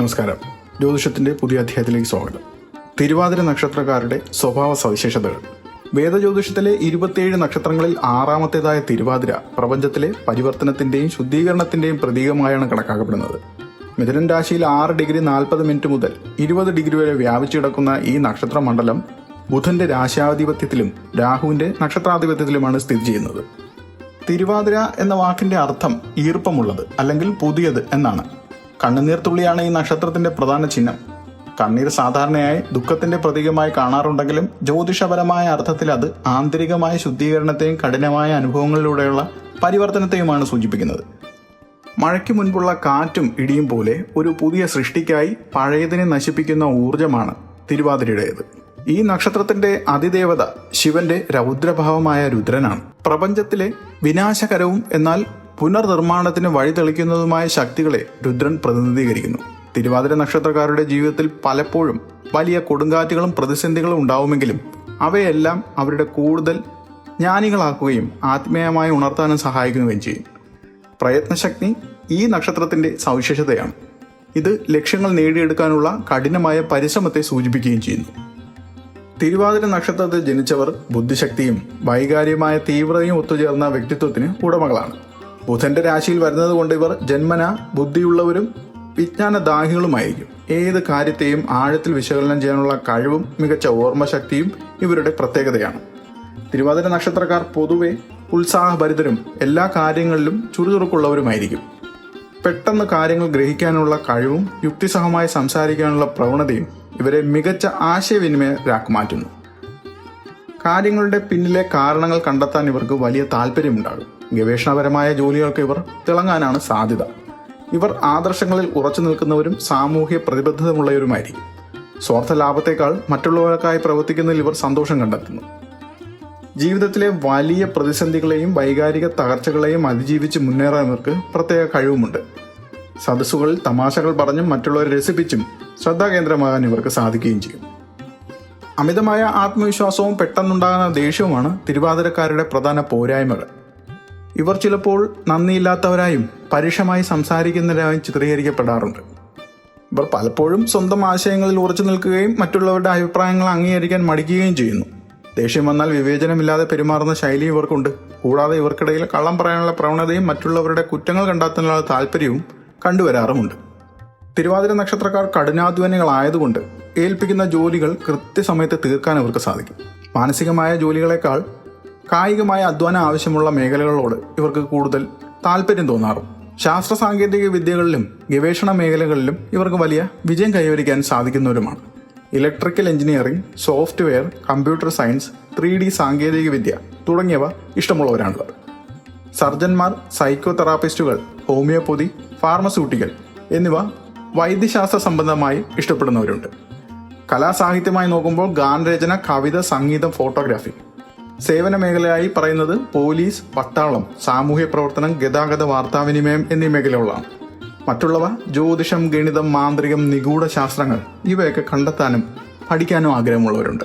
നമസ്കാരം. ജ്യോതിഷത്തിന്റെ പുതിയ അധ്യായത്തിലേക്ക് സ്വാഗതം. തിരുവാതിര നക്ഷത്രക്കാരുടെ സ്വഭാവ സവിശേഷതകൾ. വേദജ്യോതിഷത്തിലെ ഇരുപത്തിയേഴ് നക്ഷത്രങ്ങളിൽ ആറാമത്തേതായ തിരുവാതിര പ്രപഞ്ചത്തിലെ പരിവർത്തനത്തിന്റെയും ശുദ്ധീകരണത്തിന്റെയും പ്രതീകമായാണ് കണക്കാക്കപ്പെടുന്നത്. മിഥുനൻ രാശിയിൽ ആറ് ഡിഗ്രി നാൽപ്പത് മിനിറ്റ് മുതൽ ഇരുപത് ഡിഗ്രി വരെ വ്യാപിച്ചു കിടക്കുന്ന ഈ നക്ഷത്ര മണ്ഡലം ബുധന്റെ രാശാധിപത്യത്തിലും രാഹുവിന്റെ നക്ഷത്രാധിപത്യത്തിലുമാണ് സ്ഥിതി ചെയ്യുന്നത്. തിരുവാതിര എന്ന വാക്കിന്റെ അർത്ഥം ഈർപ്പമുള്ളത് അല്ലെങ്കിൽ പുതിയത് എന്നാണ്. കണ്ണുനീർ തുള്ളിയാണ് ഈ നക്ഷത്രത്തിന്റെ പ്രധാന ചിഹ്നം. കണ്ണീർ സാധാരണയായി ദുഃഖത്തിന്റെ പ്രതീകമായി കാണാറുണ്ടെങ്കിലും ജ്യോതിഷപരമായ അർത്ഥത്തിൽ അത് ആന്തരികമായ ശുദ്ധീകരണത്തെയും കഠിനമായ അനുഭവങ്ങളിലൂടെയുള്ള പരിവർത്തനത്തെയുമാണ് സൂചിപ്പിക്കുന്നത്. മഴയ്ക്ക് മുൻപുള്ള കാറ്റും ഇടിയും പോലെ ഒരു പുതിയ സൃഷ്ടിക്കായി പഴയതിനെ നശിപ്പിക്കുന്ന ഊർജമാണ് തിരുവാതിരയുടേത്. ഈ നക്ഷത്രത്തിന്റെ അതിദേവത ശിവന്റെ രൗദ്രഭാവമായ രുദ്രനാണ്. പ്രപഞ്ചത്തിലെ വിനാശകരവും എന്നാൽ പുനർനിർമ്മാണത്തിന് വഴിതെളിക്കുന്നതുമായ ശക്തികളെ രുദ്രൻ പ്രതിനിധീകരിക്കുന്നു. തിരുവാതിര നക്ഷത്രക്കാരുടെ ജീവിതത്തിൽ പലപ്പോഴും വലിയ കൊടുങ്കാറ്റുകളും പ്രതിസന്ധികളും ഉണ്ടാവുമെങ്കിലും അവയെല്ലാം അവരുടെ കൂടുതൽ ജ്ഞാനികളാക്കുകയും ആത്മീയമായി ഉണർത്താനും സഹായിക്കുകയും ചെയ്യും. പ്രയത്നശക്തി ഈ നക്ഷത്രത്തിന്റെ സവിശേഷതയാണ്. ഇത് ലക്ഷ്യങ്ങൾ നേടിയെടുക്കാനുള്ള കഠിനമായ പരിശ്രമത്തെ സൂചിപ്പിക്കുകയും ചെയ്യുന്നു. തിരുവാതിര നക്ഷത്രത്തിൽ ജനിച്ചവർ ബുദ്ധിശക്തിയും വൈകാരികമായ തീവ്രതയും ഒത്തുചേർന്ന വ്യക്തിത്വത്തിന് ഉടമകളാണ്. ബുധന്റെ രാശിയിൽ വരുന്നത് കൊണ്ട് ഇവർ ജന്മന ബുദ്ധിയുള്ളവരും വിജ്ഞാനദാഹികളുമായിരിക്കും. ഏത് കാര്യത്തെയും ആഴത്തിൽ വിശകലനം ചെയ്യാനുള്ള കഴിവും മികച്ച ഓർമ്മശക്തിയും ഇവരുടെ പ്രത്യേകതയാണ്. തിരുവാതിര നക്ഷത്രക്കാർ പൊതുവെ ഉത്സാഹഭരിതരും എല്ലാ കാര്യങ്ങളിലും ചുറുചുറുക്കുള്ളവരുമായിരിക്കും. പെട്ടെന്ന് കാര്യങ്ങൾ ഗ്രഹിക്കാനുള്ള കഴിവും യുക്തിസഹമായി സംസാരിക്കാനുള്ള പ്രവണതയും ഇവരെ മികച്ച ആശയവിനിമയരാക്കി മാറ്റുന്നു. കാര്യങ്ങളുടെ പിന്നിലെ കാരണങ്ങൾ കണ്ടെത്താൻ ഇവർക്ക് വലിയ താല്പര്യമുണ്ടാകും. ഗവേഷണപരമായ ജോലികൾക്ക് ഇവർ തിളങ്ങാനാണ് സാധ്യത. ഇവർ ആദർശങ്ങളിൽ ഉറച്ചു നിൽക്കുന്നവരും സാമൂഹ്യ പ്രതിബദ്ധതമുള്ളവരുമായിരിക്കും സ്വാർത്ഥ ലാഭത്തേക്കാൾ മറ്റുള്ളവർക്കായി പ്രവർത്തിക്കുന്നതിൽ ഇവർ സന്തോഷം കണ്ടെത്തുന്നു. ജീവിതത്തിലെ വലിയ പ്രതിസന്ധികളെയും വൈകാരിക തകർച്ചകളെയും അതിജീവിച്ച് മുന്നേറാൻ ഇവർക്ക് പ്രത്യേക കഴിവുമുണ്ട്. സദസ്സുകളിൽ തമാശകൾ പറഞ്ഞും മറ്റുള്ളവരെ രസിപ്പിച്ചും ശ്രദ്ധാകേന്ദ്രമാകാൻ ഇവർക്ക് സാധിക്കുകയും ചെയ്യും. അമിതമായ ആത്മവിശ്വാസവും പെട്ടെന്നുണ്ടാകുന്ന ദേഷ്യവുമാണ് തിരുവാതിരക്കാരുടെ പ്രധാന പോരായ്മകൾ. ഇവർ ചിലപ്പോൾ നന്ദിയില്ലാത്തവരായും പരുഷമായി സംസാരിക്കുന്നവരായും ചിത്രീകരിക്കപ്പെടാറുണ്ട്. ഇവർ പലപ്പോഴും സ്വന്തം ആശയങ്ങളിൽ ഉറച്ചു നിൽക്കുകയും മറ്റുള്ളവരുടെ അഭിപ്രായങ്ങൾ അംഗീകരിക്കാൻ മടിക്കുകയും ചെയ്യുന്നു. ദേഷ്യം വന്നാൽ വിവേചനമില്ലാതെ പെരുമാറുന്ന ശൈലി ഇവർക്കുണ്ട്. കൂടാതെ ഇവർക്കിടയിൽ കള്ളം പറയാനുള്ള പ്രവണതയും മറ്റുള്ളവരുടെ കുറ്റങ്ങൾ കണ്ടെത്താനുള്ള താല്പര്യവും കണ്ടുവരാറുമുണ്ട്. തിരുവാതിര നക്ഷത്രക്കാർ കഠിനാധ്വാനികളായതുകൊണ്ട് ഏൽപ്പിക്കുന്ന ജോലികൾ കൃത്യസമയത്ത് തീർക്കാൻ അവർക്ക് സാധിക്കും. മാനസികമായ ജോലികളെക്കാൾ കായികമായ അധ്വാനം ആവശ്യമുള്ള മേഖലകളോട് ഇവർക്ക് കൂടുതൽ താല്പര്യം തോന്നാറും. ശാസ്ത്ര സാങ്കേതിക വിദ്യകളിലും ഗവേഷണ മേഖലകളിലും ഇവർക്ക് വലിയ വിജയം കൈവരിക്കാൻ സാധിക്കുന്നവരുമാണ്. Electrical engineering software computer science three D സാങ്കേതികവിദ്യ തുടങ്ങിയവ ഇഷ്ടമുള്ളവരാണിവർ സർജന്മാർ സൈക്കോ തെറാപ്പിസ്റ്റുകൾ ഹോമിയോപ്പതി ഫാർമസ്യൂട്ടിക്കൽ എന്നിവ വൈദ്യശാസ്ത്ര സംബന്ധമായി ഇഷ്ടപ്പെടുന്നവരുണ്ട്. കലാസാഹിത്യമായി നോക്കുമ്പോൾ ഗാനരചന കവിത സംഗീതം ഫോട്ടോഗ്രാഫി സേവന മേഖലയായി പറയുന്നത് പോലീസ് പട്ടാളം സാമൂഹ്യ പ്രവർത്തനം ഗതാഗത വാർത്താവിനിമയം എന്നീ മേഖലകളാണ് മറ്റുള്ളവ ജ്യോതിഷം ഗണിതം മാന്ത്രികം നിഗൂഢ ശാസ്ത്രങ്ങൾ ഇവയൊക്കെ കണ്ടെത്താനും പഠിക്കാനും ആഗ്രഹമുള്ളവരുണ്ട്.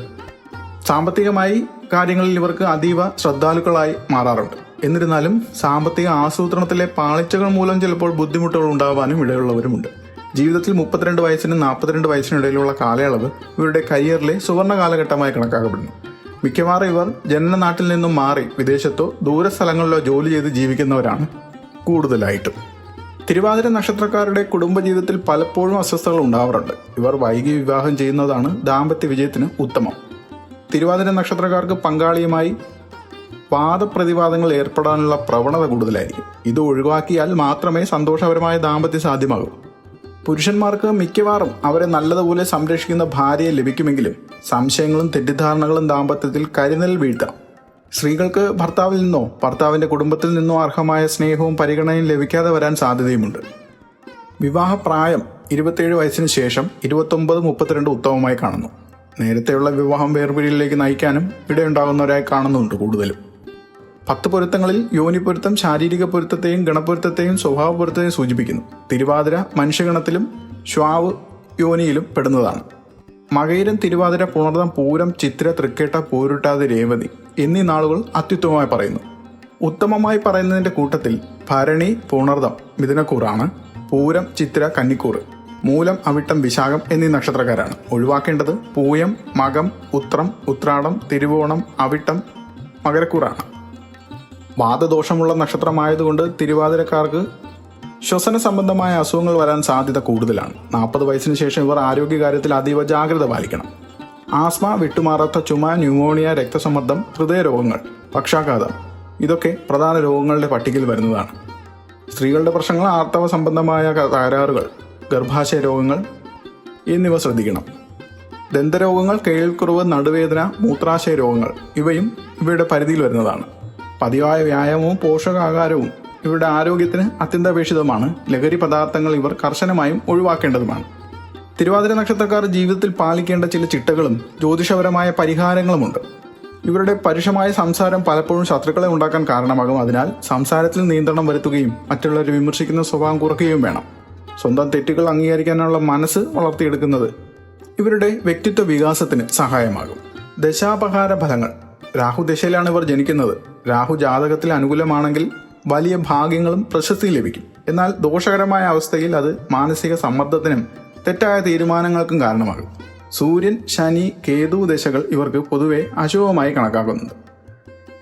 സാമ്പത്തികമായി കാര്യങ്ങളിൽ ഇവർക്ക് അതീവ ശ്രദ്ധാലുക്കളായി മാറാറുണ്ട്. എന്നിരുന്നാലും സാമ്പത്തിക ആസൂത്രണത്തിലെ പാളിച്ചകൾ മൂലം ചിലപ്പോൾ ബുദ്ധിമുട്ടുകൾ ഉണ്ടാവാനും ഇടയുള്ളവരുമുണ്ട്. ജീവിതത്തിൽ മുപ്പത്തിരണ്ട് വയസ്സിനും നാൽപ്പത്തിരണ്ട് വയസ്സിനും ഇടയിലുള്ള കാലയളവ് ഇവരുടെ കരിയറിലെ സുവർണ കാലഘട്ടമായി കണക്കാക്കപ്പെടുന്നു. മിക്കവാറും ഇവർ ജനനനാട്ടിൽ നിന്നും മാറി വിദേശത്തോ ദൂരസ്ഥലങ്ങളിലോ ജോലി ചെയ്ത് ജീവിക്കുന്നവരാണ് കൂടുതലായിട്ടും. തിരുവാതിര നക്ഷത്രക്കാരുടെ കുടുംബജീവിതത്തിൽ പലപ്പോഴും അസ്വസ്ഥതകൾ ഉണ്ടാവാറുണ്ട്. ഇവർ വൈകി വിവാഹം ചെയ്യുന്നതാണ് ദാമ്പത്യ വിജയത്തിന് ഉത്തമം. തിരുവാതിര നക്ഷത്രക്കാർക്ക് പങ്കാളിയുമായി വാദപ്രതിവാദങ്ങൾ ഏർപ്പെടാനുള്ള പ്രവണത കൂടുതലായിരിക്കും. ഇത് ഒഴിവാക്കിയാൽ മാത്രമേ സന്തോഷപരമായ ദാമ്പത്യം സാധ്യമാകൂ. പുരുഷന്മാർക്ക് മിക്കവാറും അവരെ നല്ലതുപോലെ സംരക്ഷിക്കുന്ന ഭാര്യയെ ലഭിക്കുമെങ്കിലും സംശയങ്ങളും തെറ്റിദ്ധാരണകളും ദാമ്പത്യത്തിൽ കരുതൽ വീഴ്ത്താം. സ്ത്രീകൾക്ക് ഭർത്താവിൽ നിന്നോ ഭർത്താവിന്റെ കുടുംബത്തിൽ നിന്നോ അർഹമായ സ്നേഹവും പരിഗണനയും ലഭിക്കാതെ വരാൻ സാധ്യതയുമുണ്ട്. വിവാഹപ്രായം ഇരുപത്തിയേഴ് വയസ്സിന് ശേഷം ഇരുപത്തൊമ്പത് മുപ്പത്തിരണ്ട് ഉത്തമമായി കാണുന്നു. നേരത്തെയുള്ള വിവാഹം വേർപിരിയിലേക്ക് നയിക്കാനും ഇടയുണ്ടാകുന്നവരായി കാണുന്നുണ്ട് കൂടുതലും. പത്ത് പൊരുത്തങ്ങളിൽ യോനി പൊരുത്തം ശാരീരിക പൊരുത്തത്തെയും ഗണപൊരുത്തത്തെയും സ്വഭാവ പൊരുത്തത്തെയും സൂചിപ്പിക്കുന്നു. തിരുവാതിര മനുഷ്യഗണത്തിലും ശ്വാവ് യോനിയിലും പെടുന്നതാണ്. മകയിരം തിരുവാതിര പുണർദം പൂരം ചിത്ര തൃക്കേട്ട പൂരുട്ടാതി രേവതി എന്നീ നാളുകൾ അത്യുത്തമമായി പറയുന്നു. ഉത്തമമായി പറയുന്നതിന്റെ കൂട്ടത്തിൽ ഭരണി പുണർദം മിഥുനക്കൂറാണ് പൂരം ചിത്ര കന്നിക്കൂറ് മൂലം അവിട്ടം വിശാഖം എന്നീ നക്ഷത്രക്കാരാണ്. ഒഴിവാക്കേണ്ടത് പൂയം മകം ഉത്രം ഉത്രാടം തിരുവോണം അവിട്ടം മകരക്കൂറാണ്. വാദദോഷമുള്ള നക്ഷത്രമായതുകൊണ്ട് തിരുവാതിരക്കാർക്ക് ശ്വസന സംബന്ധമായ അസുഖങ്ങൾ വരാൻ സാധ്യത കൂടുതലാണ്. നാൽപ്പത് വയസ്സിന് ശേഷം ഇവർ ആരോഗ്യകാര്യത്തിൽ അതീവ ജാഗ്രത പാലിക്കണം. ആസ്മ വിട്ടുമാറാത്ത ചുമ ന്യൂമോണിയ രക്തസമ്മർദ്ദം ഹൃദയരോഗങ്ങൾ പക്ഷാഘാതം ഇതൊക്കെ പ്രധാന രോഗങ്ങളുടെ പട്ടികയിൽ വരുന്നതാണ്. സ്ത്രീകളുടെ പ്രശ്നങ്ങൾ ആർത്തവ സംബന്ധമായ തകരാറുകൾ ഗർഭാശയ രോഗങ്ങൾ എന്നിവ ശ്രദ്ധിക്കണം. ദന്തരോഗങ്ങൾ കേൾക്കുറവ് നടുവേദന മൂത്രാശയ രോഗങ്ങൾ ഇവയും ഇവയുടെ പരിധിയിൽ വരുന്നതാണ്. പതിവായ വ്യായാമവും പോഷകാഹാരവും ഇവരുടെ ആരോഗ്യത്തിന് അത്യന്താപേക്ഷിതമാണ് ലഹരി പദാർത്ഥങ്ങൾ ഇവർ കർശനമായും ഒഴിവാക്കേണ്ടതുമാണ്. തിരുവാതിര നക്ഷത്രക്കാർ ജീവിതത്തിൽ പാലിക്കേണ്ട ചില ചിട്ടകളും ജ്യോതിഷപരമായ പരിഹാരങ്ങളുമുണ്ട്. ഇവരുടെ പരുഷമായ സംസാരം പലപ്പോഴും ശത്രുക്കളെ ഉണ്ടാക്കാൻ കാരണമാകും. അതിനാൽ സംസാരത്തിൽ നിയന്ത്രണം വരുത്തുകയും മറ്റുള്ളവരെ വിമർശിക്കുന്ന സ്വഭാവം കുറയ്ക്കുകയും വേണം. സ്വന്തം തെറ്റുകൾ അംഗീകരിക്കാനുള്ള മനസ്സ് വളർത്തിയെടുക്കുന്നത് ഇവരുടെ വ്യക്തിത്വ വികാസത്തിന് സഹായമാകും. ദശാപഹാര ഫലങ്ങൾ. രാഹു ദശയിലാണ് ഇവർ ജനിക്കുന്നത്. രാഹു ജാതകത്തിൽ അനുകൂലമാണെങ്കിൽ വലിയ ഭാഗ്യങ്ങളും പ്രശസ്തിയും ലഭിക്കും. എന്നാൽ ദോഷകരമായ അവസ്ഥയിൽ അത് മാനസിക സമ്മർദ്ദത്തിനും തെറ്റായ തീരുമാനങ്ങൾക്കും കാരണമാകും. സൂര്യൻ ശനി കേതു ദശകൾ ഇവർക്ക് പൊതുവെ അശുഭമായി കണക്കാക്കുന്നുണ്ട്.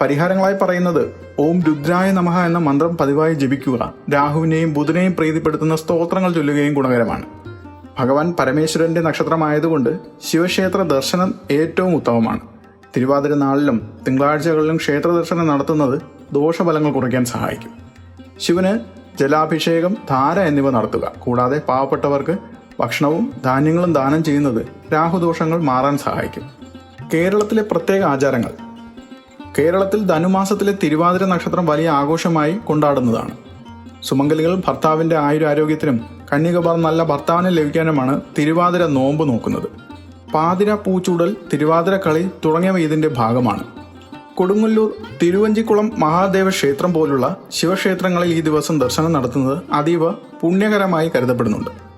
പരിഹാരങ്ങളായി പറയുന്നത് ഓം രുദ്രായ നമഹ എന്ന മന്ത്രം പതിവായി ജപിക്കുക രാഹുവിനെയും ബുധനെയും പ്രീതിപ്പെടുത്തുന്ന സ്തോത്രങ്ങൾ ചൊല്ലുകയും ഗുണകരമാണ്. ഭഗവാൻ പരമേശ്വരന്റെ നക്ഷത്രമായതുകൊണ്ട് ശിവക്ഷേത്ര ദർശനം ഏറ്റവും ഉത്തമമാണ്. തിരുവാതിര നാളിലും തിങ്കളാഴ്ചകളിലും ക്ഷേത്രദർശനം നടത്തുന്നത് ദോഷഫലങ്ങൾ കുറയ്ക്കാൻ സഹായിക്കും. ശിവന് ജലാഭിഷേകം ധാര എന്നിവ നടത്തുക. കൂടാതെ പാവപ്പെട്ടവർക്ക് ഭക്ഷണവും ധാന്യങ്ങളും ദാനം ചെയ്യുന്നത് രാഹുദോഷങ്ങൾ മാറാൻ സഹായിക്കും. കേരളത്തിലെ പ്രത്യേക ആചാരങ്ങൾ. കേരളത്തിൽ ധനുമാസത്തിലെ തിരുവാതിര നക്ഷത്രം വലിയ ആഘോഷമായി കൊണ്ടാടുന്നതാണ്. സുമംഗലികൾ ഭർത്താവിന്റെ ആയുരാരോഗ്യത്തിനും കന്യകബാർ നല്ല ഭർത്താവിനെ ലഭിക്കാനുമാണ് തിരുവാതിര നോമ്പ് നോക്കുന്നത്. പാതിര പൂച്ചൂടൽ തിരുവാതിര കളി തുടങ്ങിയവ ഇതിന്റെ ഭാഗമാണ്. കൊടുങ്ങല്ലൂർ തിരുവഞ്ചിക്കുളം മഹാദേവ ക്ഷേത്രം പോലുള്ള ശിവക്ഷേത്രങ്ങളിൽ ഈ ദിവസം ദർശനം നടത്തുന്നത് അതീവ പുണ്യകരമായി കരുതപ്പെടുന്നുണ്ട്.